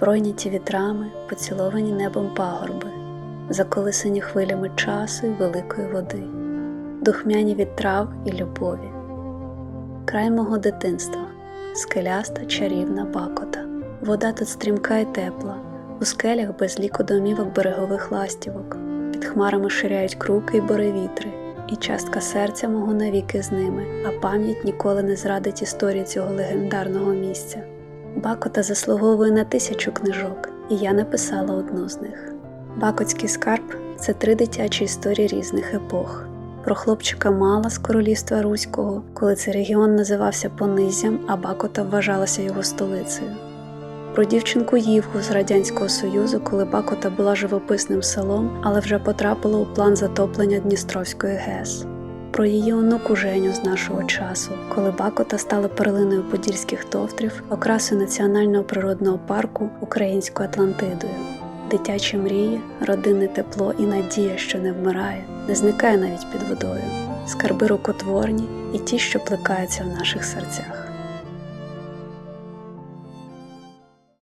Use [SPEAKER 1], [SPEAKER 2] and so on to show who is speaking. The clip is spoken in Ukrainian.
[SPEAKER 1] пройняті вітрами, поціловані небом пагорби, заколисані хвилями часу й великої води, духмяні від трав і любові, край мого дитинства, скеляста чарівна бакота. Вода тут стрімка й тепла, у скелях без ліку домівок берегових ластівок, під хмарами ширяють круки й боревітри, і частка серця мого навіки з ними, а пам'ять ніколи не зрадить історії цього легендарного місця. Бакота заслуговує на тисячу книжок, і я написала одну з них. Бакотський скарб це три дитячі історії різних епох. Про хлопчика Мала з королівства Руського, коли цей регіон називався Понизям, а Бакота вважалася його столицею. Про дівчинку Ївгу з Радянського Союзу, коли Бакота була живописним селом, але вже потрапила у план затоплення Дністровської ГЕС. Про її онуку Женю з нашого часу, коли Бакота стала перлиною подільських товтрів, окрасою національного природного парку Українською Атлантидою. Дитячі мрії, родинне тепло і надія, що не вмирає, не зникає навіть під водою, скарби рукотворні і ті, що плекаються в наших серцях.